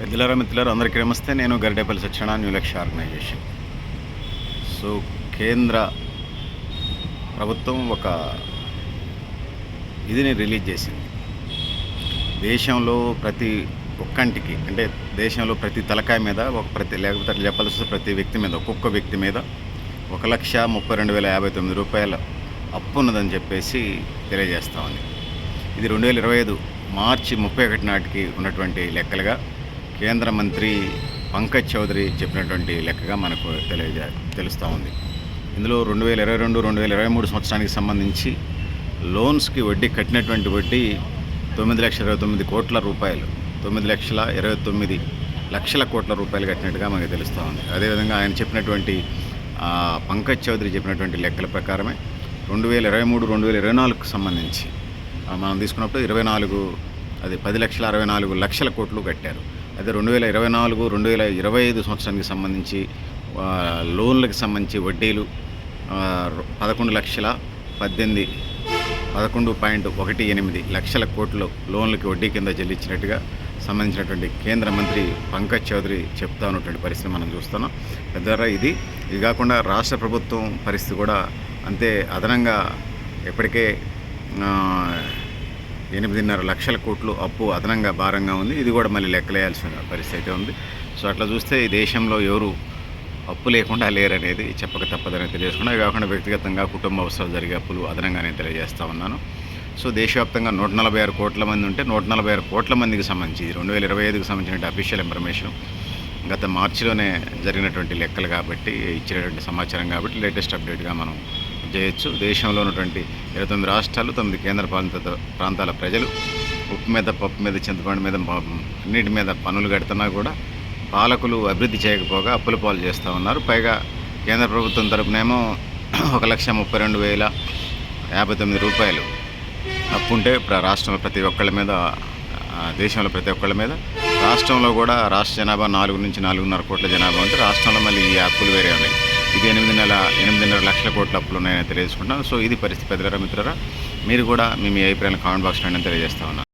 పెద్దలారా మిత్రులారు అందరికీ నమస్తే. నేను Garidepalli Satyanarayana new Lakshya organisation. So కేంద్ర ప్రభుత్వం ఒక ఇదిని రిలీజ్ చేసింది. దేశంలో ప్రతి ఒక్కంటికి అంటే దేశంలో ప్రతి తలకాయ మీద ఒక ప్రతి లేకపోతే చెప్పాల్సి వస్తే ప్రతి వ్యక్తి మీద ఒక్కొక్క వ్యక్తి మీద ఒక లక్ష ముప్పై రెండు వేల యాభై తొమ్మిది రూపాయల అప్పు ఉన్నదని చెప్పేసి తెలియజేస్తా ఉంది. ఇది రెండు వేల ఇరవై ఐదు మార్చి ముప్పై ఒకటి నాటికి ఉన్నటువంటి లెక్కలుగా కేంద్ర మంత్రి పంకజ్ చౌదరి చెప్పినటువంటి లెక్కగా మనకు తెలియజే తెలుస్తూ ఉంది. ఇందులో రెండు వేల ఇరవై రెండు రెండు వేల ఇరవై మూడు సంవత్సరానికి సంబంధించి లోన్స్కి వడ్డీ కట్టినటువంటి వడ్డీ తొమ్మిది లక్షల ఇరవై తొమ్మిది కోట్ల రూపాయలు. తొమ్మిది లక్షల ఇరవై తొమ్మిది లక్షల కోట్ల రూపాయలు కట్టినట్టుగా మనకు తెలుస్తూ ఉంది. అదేవిధంగా ఆయన చెప్పినటువంటి పంకజ్ చౌదరి చెప్పినటువంటి లెక్కల ప్రకారమే రెండు వేల ఇరవై మూడు రెండు వేల ఇరవై నాలుగుకు సంబంధించి మనం తీసుకున్నప్పుడు ఇరవై నాలుగు అది పది లక్షల అరవై నాలుగు లక్షల కోట్లు కట్టారు. అయితే రెండు వేల ఇరవై నాలుగు రెండు వేల ఇరవై ఐదు సంవత్సరానికి సంబంధించి లోన్లకు సంబంధించి వడ్డీలు పదకొండు లక్షల పద్దెనిమిది పదకొండు పాయింట్ ఒకటి ఎనిమిది లక్షల కోట్లు లోన్లకి వడ్డీ కింద చెల్లించినట్టుగా సంబంధించినటువంటి కేంద్ర మంత్రి పంకజ్ చౌదరి చెప్తా ఉన్నటువంటి పరిస్థితి మనం చూస్తున్నాం. పెద్దరా ఇది ఇది కాకుండా రాష్ట్ర ప్రభుత్వం పరిస్థితి కూడా అంతే అదనంగా ఎప్పటికే ఎనిమిదిన్నర లక్షల కోట్లు అప్పు అదనంగా భారంగా ఉంది. ఇది కూడా మళ్ళీ లెక్కలేయాల్సిన పరిస్థితి అయితే ఉంది. సో అట్లా చూస్తే ఈ దేశంలో ఎవరు అప్పు లేకుండా లేరనేది చెప్పక తప్పదని తెలియజేసుకున్నా. కాకుండా వ్యక్తిగతంగా కుటుంబ అవసరాలు జరిగే అప్పులు అదనంగా నేను తెలియజేస్తా ఉన్నాను. సో దేశవ్యాప్తంగా నూట నలభై ఆరు కోట్ల మంది ఉంటే నూట నలభై ఆరు కోట్ల మందికి సంబంధించి రెండు వేల ఇరవై ఐదుకి సంబంధించిన అఫీషియల్ ఇన్ఫర్మేషన్ గత మార్చిలోనే జరిగినటువంటి లెక్కలు కాబట్టి ఇచ్చినటువంటి సమాచారం కాబట్టి లేటెస్ట్ అప్డేట్గా మనం చేయొచ్చు దేశంలో ఉన్నటువంటి ఇరవై తొమ్మిది రాష్ట్రాలు తొమ్మిది కేంద్ర పాలిత ప్రాంతాల ప్రజలు ఉప్పు మీద పప్పు మీద చింతపండు మీద అన్నిటి మీద పనులు కడుతున్నా కూడా పాలకులు అభివృద్ధి చేయకపోగా అప్పుల పాలు చేస్తూ ఉన్నారు. పైగా కేంద్ర ప్రభుత్వం తరపునేమో ఒక లక్ష ముప్పై రెండు వేల యాభై తొమ్మిది రూపాయలు అప్పు ఉంటే ప్ర- రాష్ట్రంలో ప్రతి ఒక్కళ్ళ మీద దేశంలో ప్రతి ఒక్కళ్ళ మీద. రాష్ట్రంలో కూడా రాష్ట్ర జనాభా నాలుగు నుంచి నాలుగున్నర కోట్ల జనాభా ఉంటే రాష్ట్రంలో మళ్ళీ ఈ అప్పులు వేరే ఉన్నాయి. ఇది ఎనిమిది నెల ఎనిమిదిన్నర లక్షల కోట్ల అప్పులు ఉన్నాయని తెలియజేసుకుంటున్నాను. సో ఇది పరిస్థితి పెద్దరా మిత్రరా మీరు కూడా మీ మీ అభిప్రాయాలు కామెంట్ బాక్స్లో తెలియజేస్తా ఉన్నాను.